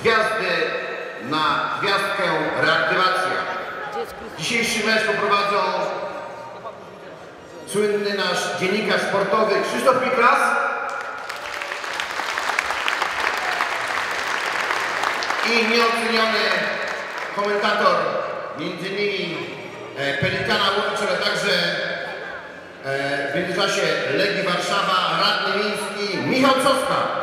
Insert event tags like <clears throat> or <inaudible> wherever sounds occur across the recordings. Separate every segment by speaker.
Speaker 1: Gwiazdy na gwiazdkę reaktywacja. Dzisiejszy mecz poprowadzą słynny nasz dziennikarz sportowy Krzysztof Miklas i nieoceniony komentator między innymi e, Pelikana Łowicz, ale także e, w międzyczasie Legii Warszawa, radny miejski Michał Coska.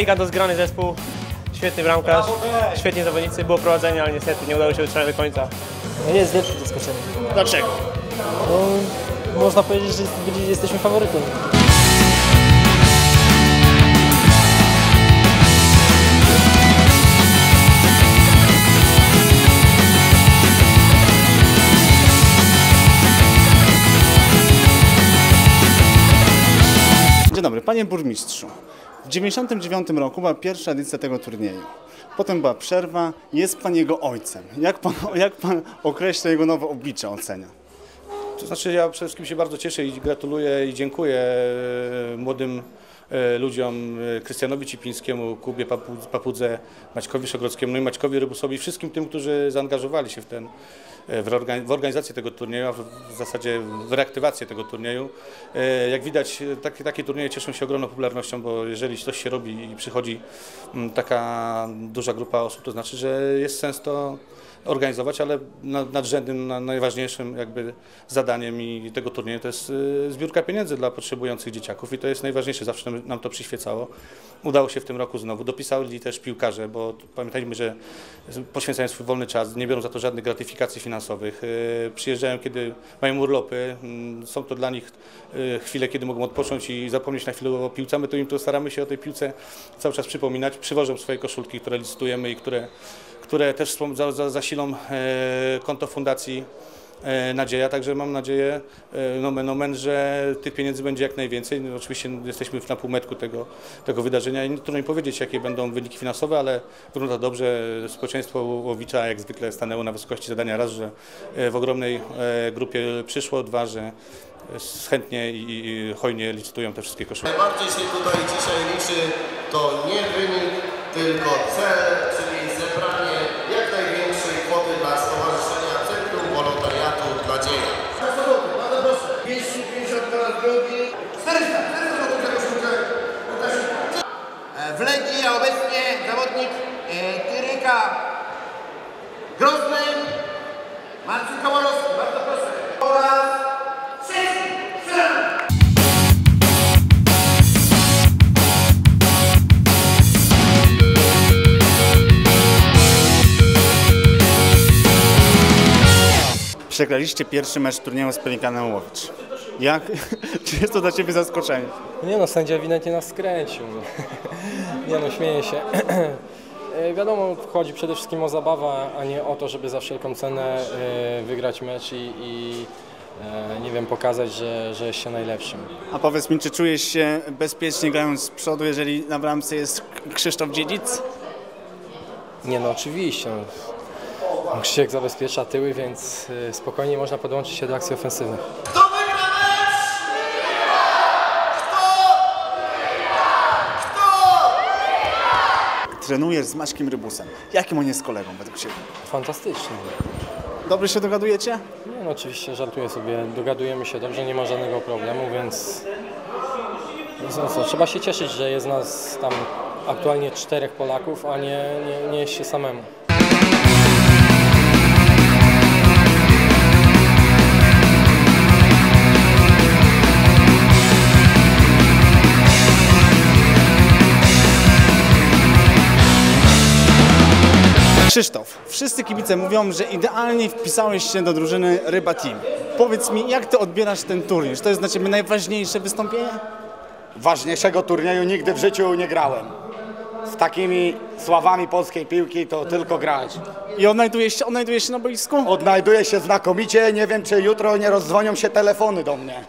Speaker 2: Pelikan to zgrany zespół, świetny bramkarz, świetni zawodnicy, było prowadzenie, ale niestety nie udało się utrzymać do końca.
Speaker 3: No jest lepszy zaskoczenie.
Speaker 2: Dlaczego?
Speaker 3: No, można powiedzieć, że jesteśmy faworytem.
Speaker 4: Dzień dobry, panie burmistrzu. W 1999 roku była pierwsza edycja tego turnieju. Potem była przerwa. Jest pan jego ojcem. Jak pan, <laughs> jak pan określa jego nowe oblicze, ocenia?
Speaker 5: To znaczy ja przede wszystkim się bardzo cieszę i gratuluję i dziękuję e, młodym ludziom, e, Krystianowi Cipińskiemu, Kubie Papu- Papudze, Maćkowi Szogrodzkiemu, no i Maćkowi Rybusowi, wszystkim tym, którzy zaangażowali się w, ten, e, w, organi- w organizację tego turnieju, a w, zasadzie w reaktywację tego turnieju. E, Jak widać, e, takie, takie turnieje cieszą się ogromną popularnością, bo jeżeli coś się robi i przychodzi taka duża grupa osób, to znaczy, że jest sens to organizować, ale na- nadrzędnym, na- najważniejszym jakby zadaniem i tego turnieju to jest y, zbiórka pieniędzy dla potrzebujących dzieciaków i to jest najważniejsze, zawsze nam- to przyświecało. Udało się w tym roku znowu. Dopisali też piłkarze, bo pamiętajmy, że poświęcają swój wolny czas, nie biorą za to żadnych gratyfikacji finansowych. Y, Przyjeżdżają, kiedy mają urlopy, mm, są to dla nich y, chwile, kiedy mogą odpocząć i zapomnieć na chwilę o piłce. My to im to staramy się o tej piłce cały czas przypominać. Przywożą swoje koszulki, które licytujemy i które które też wspom- za, za, zasilą e, konto Fundacji e, Nadzieja, także mam nadzieję, e, nomen omen, że tych pieniędzy będzie jak najwięcej. No, oczywiście jesteśmy na półmetku tego, tego wydarzenia i trudno mi powiedzieć, jakie będą wyniki finansowe, ale wygląda dobrze. Społeczeństwo Łowicza jak zwykle stanęło na wysokości zadania raz, że w ogromnej grupie przyszło, dwa, że chętnie i, hojnie licytują te wszystkie koszulki.
Speaker 1: Najbardziej się tutaj dzisiaj liczy to nie wynik, tylko cel, czyli zebranie jak największej kwoty dla Stowarzyszenia Centrum Wolontariatu Nadzieja. Na sobotę, bardzo proszę. 250 po raz drugi. 400, 400 zł za koszulkę. E, W Legii a obecnie zawodnik e, Tyryka Grozny, Marcin Kowalowski, bardzo proszę. Oraz.
Speaker 4: Przegraliście pierwszy mecz turnieju z Pelikanem Łowicz. Jak? <laughs> Czy jest to dla Ciebie zaskoczenie?
Speaker 3: Nie no, sędzia ewidentnie nas skręcił. no. <laughs> Nie no, śmieję się. <clears throat> E, Wiadomo, chodzi przede wszystkim o zabawę, a nie o to, żeby za wszelką cenę e, wygrać mecz i, i e, nie wiem, pokazać, że, że jest się najlepszym.
Speaker 4: A powiedz mi, czy czujesz się bezpiecznie grając z przodu, jeżeli na bramce jest Krzysztof Dziedzic?
Speaker 3: Nie no, oczywiście. no. Krzysiek zabezpiecza tyły, więc spokojnie można podłączyć się do akcji ofensywnych.
Speaker 4: Trenujesz z Maćkiem Rybusem. Jakim on jest kolegą według Ciebie?
Speaker 3: Fantastycznie.
Speaker 4: Dobrze się dogadujecie?
Speaker 3: Nie no, oczywiście żartuję sobie, dogadujemy się dobrze, nie ma żadnego problemu, więc no co, trzeba się cieszyć, że jest nas tam aktualnie czterech Polaków, a nie, nie, nie jest się samemu.
Speaker 4: Krzysztof, wszyscy kibice mówią, że idealnie wpisałeś się do drużyny Ryba Team. Powiedz mi, jak Ty odbierasz ten turniej? Czy to jest dla Ciebie najważniejsze wystąpienie?
Speaker 6: Ważniejszego turnieju nigdy w życiu nie grałem. Z takimi sławami polskiej piłki to tylko grać.
Speaker 4: I odnajdujesz się, odnajdujesz się na boisku?
Speaker 6: Odnajduję się znakomicie, nie wiem czy jutro nie rozdzwonią się telefony do mnie.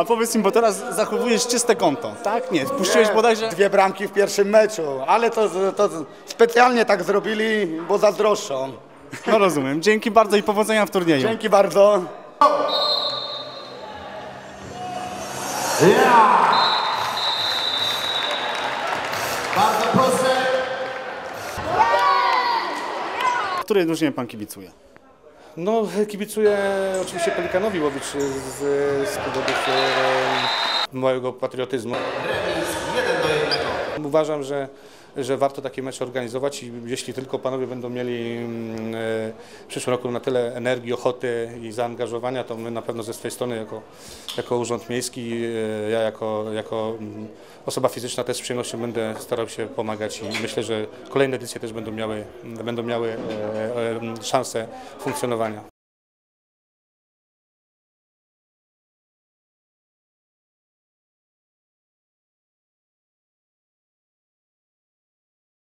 Speaker 4: A powiedz mi, bo teraz zachowujesz czyste konto, tak? Nie, wpuściłeś bodajże...
Speaker 6: Dwie bramki w pierwszym meczu, ale to, to specjalnie tak zrobili, bo zazdroszczą.
Speaker 4: No rozumiem. Dzięki bardzo i powodzenia w turnieju.
Speaker 6: Dzięki bardzo.
Speaker 1: Bardzo proszę.
Speaker 4: Której drużynie Pan kibicuje?
Speaker 5: No, kibicuję oczywiście Pelikanowi Łowicz z, z powodów e, mojego patriotyzmu.
Speaker 1: Remis 1 do 1.
Speaker 5: Uważam, że, że warto takie mecze organizować i jeśli tylko panowie będą mieli mm, e, w przyszłym roku na tyle energii, ochoty i zaangażowania, to my na pewno ze swojej strony jako, jako Urząd Miejski, e, ja jako, jako mm, osoba fizyczna też z przyjemnością będę starał się pomagać i myślę, że kolejne edycje też będą miały, będą miały e, szansę funkcjonowania.